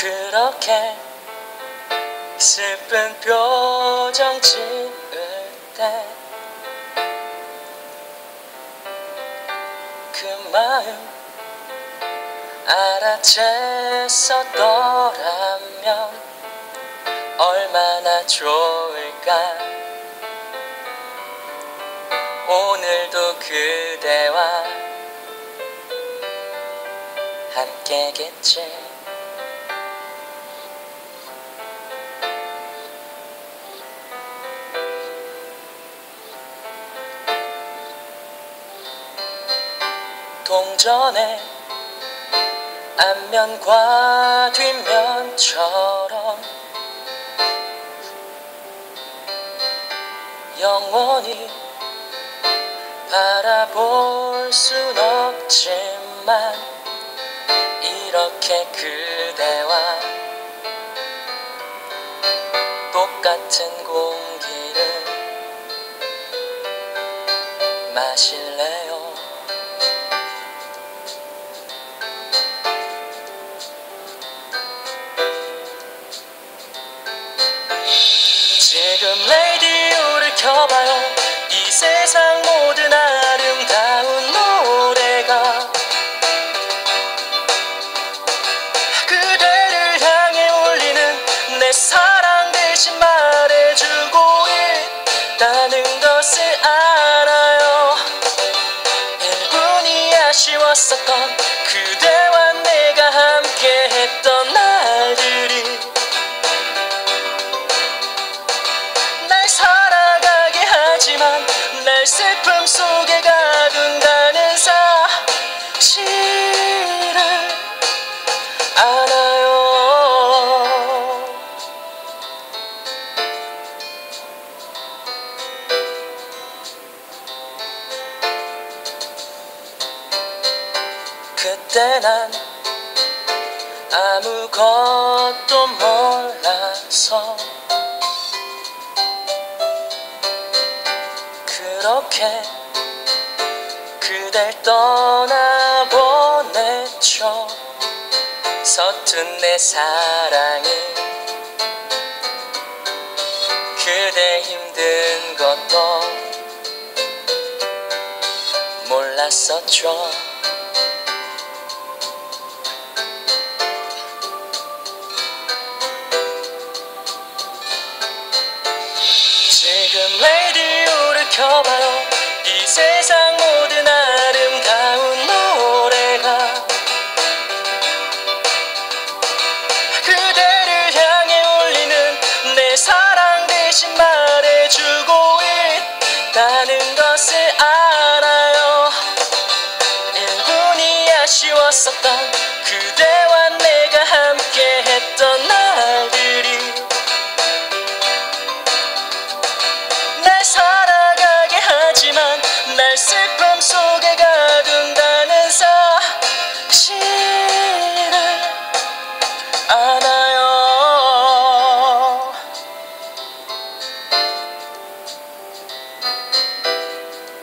그렇게 슬픈 표정 지을 때 그 마음 알아챘었더라면 얼마나 좋을까? 오늘도 그대와 함께겠지 전의 앞면과 뒷면처럼 영원히 바라볼 순 없지만 이렇게 그대와 똑같은 공기를 마실래 지금 라디오를 켜봐요. 이 세상 모든 아름다운 노래가 그대를 향해 울리는 내 사랑 대신 말해주고 있다는 것을 알아요. 1분이 아쉬웠었던 날 슬픔 속에 가둔다는 사실을 알아요? 그때 난 아무것도 몰라서 그렇게 그댈 떠나보냈죠 서툰 내 사랑이 그대 힘든 것도 몰랐었죠. 지금 라디 맞춰봐요 이 세상 모든 아름다운 노래가 그대를 향해 올리는 내 사랑 대신 말해주고 있다는 것을 알아요. 일분이 아쉬웠었던 so